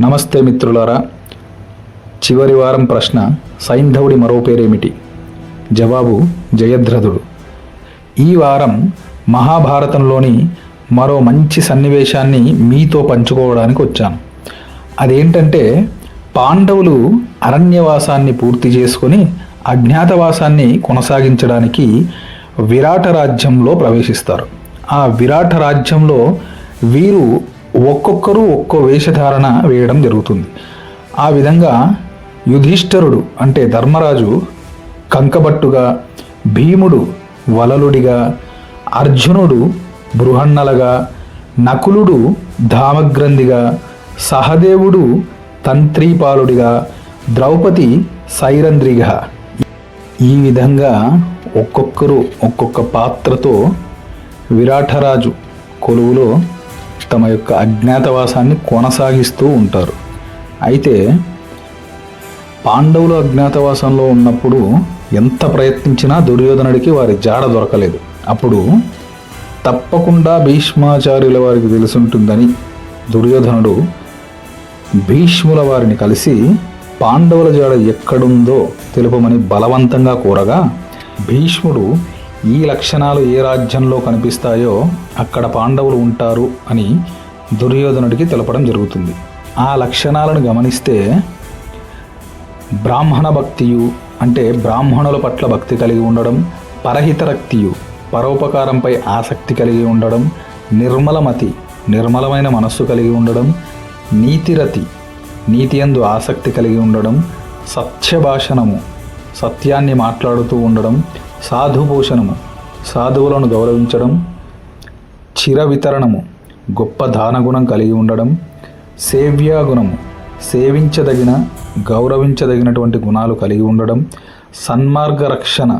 నమస్తే మిత్రులారా. చివరి వారం ప్రశ్న సైంధవుడి మరో పేరేమిటి? జవాబు జయద్రథుడు ఈ వారం మహాభారతంలోని మరో మంచి సన్నివేశాన్ని మీతో పంచుకోవడానికి వచ్చాను. అదేంటంటే పాండవులు అరణ్యవాసాన్ని పూర్తి చేసుకొని అజ్ఞాతవాసాన్ని కొనసాగించడానికి విరాట రాజ్యంలో ప్రవేశిస్తారు. ఆ విరాట రాజ్యంలో వీరు ఒక్కొక్కరు ఒక్కో వేషధారణ వేయడం జరుగుతుంది. ఆ విధంగా యుధిష్ఠరుడు అంటే ధర్మరాజు కంకబట్టుగా భీముడు వలలుడిగా అర్జునుడు బృహన్నలగా నకులుడు ధామగ్రంథిగా సహదేవుడు తంత్రీపాలుడిగా ద్రౌపది సైరంధ్రిగా. ఈ విధంగా ఒక్కొక్కరు ఒక్కొక్క పాత్రతో విరాటరాజు కొలువులో తమ యొక్క అజ్ఞాతవాసాన్ని కొనసాగిస్తూ ఉంటారు. అయితే పాండవులు అజ్ఞాతవాసంలో ఉన్నప్పుడు ఎంత ప్రయత్నించినా దుర్యోధనుడికి వారి జాడ దొరకలేదు. అప్పుడు తప్పకుండా భీష్మాచార్యుల వారికి తెలుసుంటుందని దుర్యోధనుడు భీష్ముల వారిని కలిసి పాండవుల జాడ ఎక్కడుందో తెలుపమని బలవంతంగా కోరగా భీష్ముడు ఈ లక్షణాలు ఏ రాజ్యంలో కనిపిస్తాయో అక్కడ పాండవులు ఉంటారు అని దుర్యోధనుడికి తెలపడం జరుగుతుంది. ఆ లక్షణాలను గమనిస్తే బ్రాహ్మణ భక్తియు అంటే బ్రాహ్మణుల పట్ల భక్తి కలిగి ఉండడం పరహితరక్తియు పరోపకారంపై ఆసక్తి కలిగి ఉండడం నిర్మలమతి నిర్మలమైన మనస్సు కలిగి ఉండడం నీతిరతి నీతి యందు ఆసక్తి కలిగి ఉండడం సత్యభాషణము సత్యాన్ని మాట్లాడుతూ ఉండడం సాధుభూషణము సాధువులను గౌరవించడం చిర వితరణము గొప్ప దానగుణం కలిగి ఉండడం సేవ్యాగుణము సేవించదగిన గౌరవించదగినటువంటి గుణాలు కలిగి ఉండడం సన్మార్గ రక్షణ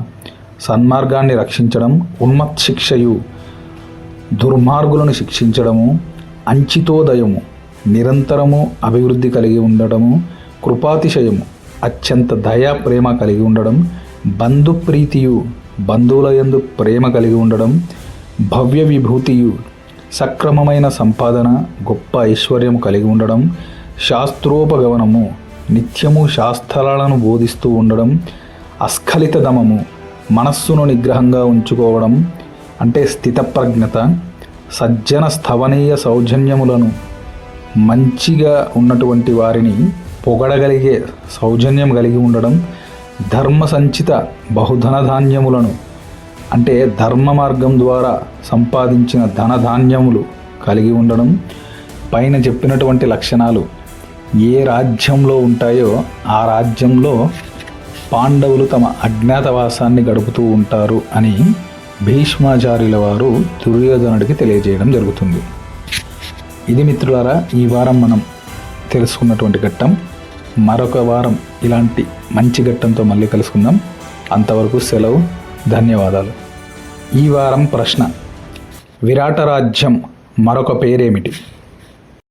సన్మార్గాన్ని రక్షించడం ఉన్మత్శిక్షయు దుర్మార్గులను శిక్షించడము అంచితోదయము నిరంతరము అభివృద్ధి కలిగి ఉండడము కృపాతిశయము అత్యంత దయా ప్రేమ కలిగి ఉండడం బంధుప్రీతియు బంధువుల యందు ప్రేమ కలిగి ఉండడం భవ్య విభూతియు సక్రమమైన సంపాదన గొప్ప ఐశ్వర్యం కలిగి ఉండడం శాస్త్రోపగమనము నిత్యము శాస్త్రాలను బోధిస్తూ ఉండడం అస్ఖలిత దమము మనస్సును నిగ్రహంగా ఉంచుకోవడం అంటే స్థితప్రజ్ఞత సజ్జన స్థవనీయ సౌజన్యములను మంచిగా ఉన్నటువంటి వారిని పొగడగలిగే సౌజన్యం కలిగి ఉండడం ధర్మ సంచిత బహుధన ధాన్యములను అంటే ధర్మ మార్గం ద్వారా సంపాదించిన ధనధాన్యములు కలిగి ఉండడం పైన చెప్పినటువంటి లక్షణాలు ఏ రాజ్యంలో ఉంటాయో ఆ రాజ్యంలో పాండవులు తమ అజ్ఞాతవాసాన్ని గడుపుతూ ఉంటారు అని భీష్మాచార్యుల వారు దుర్యోధనుడికి తెలియజేయడం జరుగుతుంది. ఇది మిత్రులారా ఈ వారం మనం తెలుసుకున్నటువంటి ఘట్టం. మరొక వారం ఇలాంటి మంచి ఘట్టంతో మళ్ళీ కలుసుకుందాం. అంతవరకు సెలవు ధన్యవాదాలు. ఈ వారం ప్రశ్న. విరాటరాజ్యం మరొక పేరేమిటి?